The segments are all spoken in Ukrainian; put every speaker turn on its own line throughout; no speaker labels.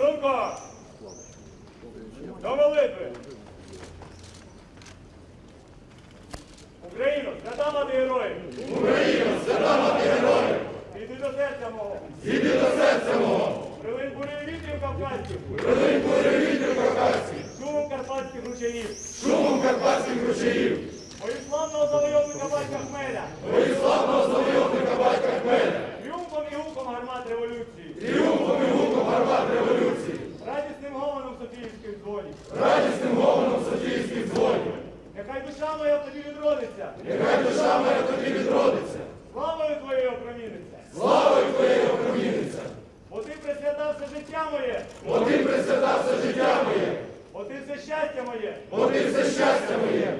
Струнко! До молитви! Україно, свята мати героїв!
Україна, свята мати героїв,
Іди до серця мого!
зійди до серця мого,
Прилинь буреві вітрів кавказьких!
прилинь бурю вітрів кавказьких,
Шумом карпатських ручаїв!
шумом карпатських ручаїв,
Ой, славного завойовника батька Хмеля!
ой, славного завойовника батька Хмеля,
Тріумфом і гуком гармат революції!
тріумфом і гуком гармат революції,
Радісним гомоном Софіївських дзвонів!
Радісним гомоном Софійських дзвонів.
Нехай душа моя тобі відродиться!
Нехай душа моя тобі відродиться,
Славою твоєю опроміниться!
славою твоєю опроміниться,
Бо ти присвятав все життя моє!
бо ти присвятав все життя моє,
Бо ти все щастя моє!
бо ти все щастя моє.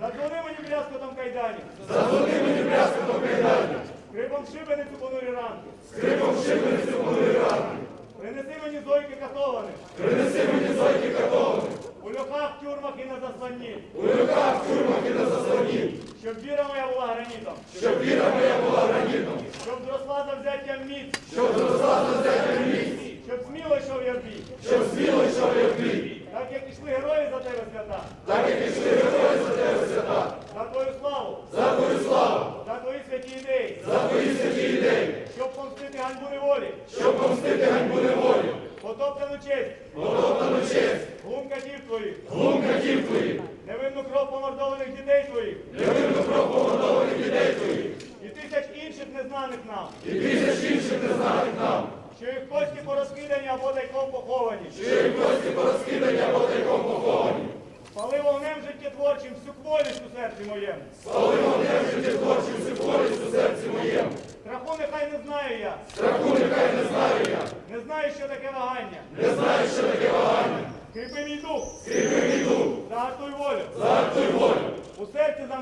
Задзвони мені брязкотом кайданів!
Зазвони мені брязкотом кайданів,
Скрипом шибеницю понурі ранки!
скрипом шибеницю понурі ранки.
Принеси мені зойки катованих!
Принеси
У тюрмах і на засланні!
у руках, тюрмах і на заслоні,
Щоб віра моя була гранітом!
щоб віра моя була гранітом,
Щоб зросла за взяттям міць!
щоб зросла за взяття місць,
Щоб сміло йшов я в бій!
щоб сміло йшов я в бій,
Так як ішли герої за тебе свята!
так як ішли герої за тебе свята,
За твою славу!
за твою славу,
За твої святі ідеї!
за твої святі ідеї,
Щоб помстити ганьбу неволі!
щоб помстити ганьбу неволі,
потоптану честь, Глум катів твоїх!
глум катів твоїх,
Невинну кров помордованих дітей твоїх!
невинну кров помордованих дітей твоїх,
І тисяч інших незнаних нам!
і тисяч інших незнаних нам,
Що їх кості порозкидані або тайком поховані!
що їх кості порозкидані або тайком поховані.
Пали вогнем життєтворчим всю кволість у серці моєму!
Спали вогнем життєтворчим всю хворість у серці моєму.
Страху нехай не знаю я!
Страху нехай не знаю я,
Не знаю, що таке вагання!
не знаю, що таке вагання.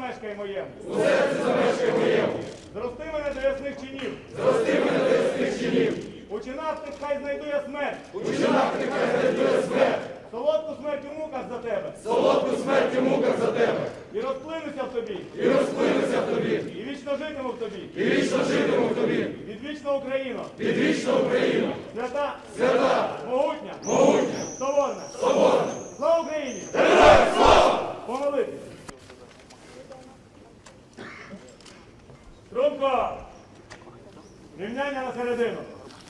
Замешкай моєму!
у серці замешкай моєму.
Зрости мене до ясних чинів!
Зрости мене до ясних чинів,
У чинах хай знайду я смерть!
у чинах нехай знайдує смерть,
Солодку смерть у муках за тебе!
солодку смерть у муках за тебе,
І розплинуся в тобі!
і розплинуся в тобі,
І вічно житиму в тобі!
і вічно житиму в тобі,
Відвічна Україна!
підвічна Україна,
Свята!
свята,
Трубко!
Рівняння
на
середину.